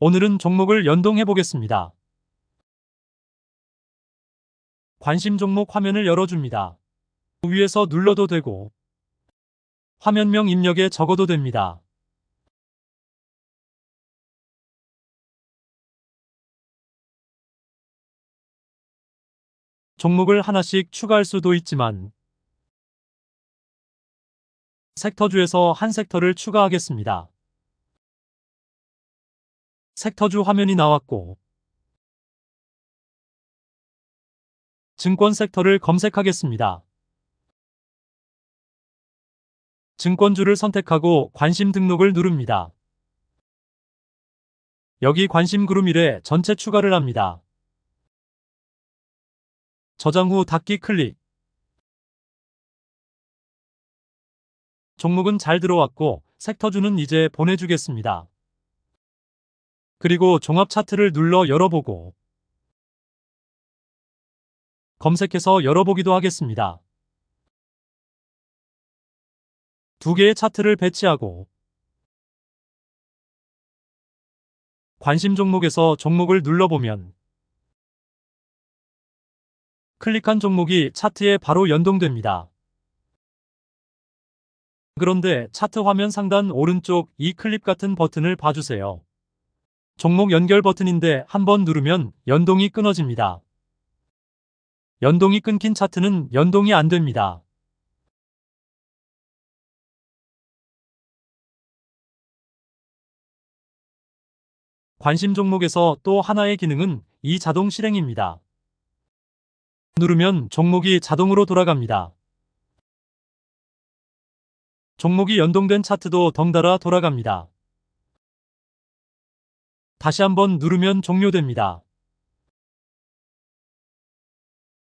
오늘은 종목을 연동해 보겠습니다. 관심 종목 화면을 열어줍니다. 위에서 눌러도 되고 화면명 입력에 적어도 됩니다. 종목을 하나씩 추가할 수도 있지만 섹터주에서 한 섹터를 추가하겠습니다. 섹터주 화면이 나왔고 증권 섹터를 검색하겠습니다. 증권주를 선택하고 관심 등록을 누릅니다. 여기 관심 그룹 1에 전체 추가를 합니다. 저장 후 닫기 클릭. 종목은 잘 들어왔고 섹터주는 이제 보내주겠습니다. 그리고 종합 차트를 눌러 열어보고 검색해서 열어보기도 하겠습니다. 두 개의 차트를 배치하고 관심 종목에서 종목을 눌러보면 클릭한 종목이 차트에 바로 연동됩니다. 그런데 차트 화면 상단 오른쪽 이 클립 같은 버튼을 봐주세요. 종목 연결 버튼인데 한번 누르면 연동이 끊어집니다. 연동이 끊긴 차트는 연동이 안 됩니다. 관심 종목에서 또 하나의 기능은 이 자동 실행입니다. 누르면 종목이 자동으로 돌아갑니다. 종목이 연동된 차트도 덩달아 돌아갑니다. 다시 한번 누르면 종료됩니다.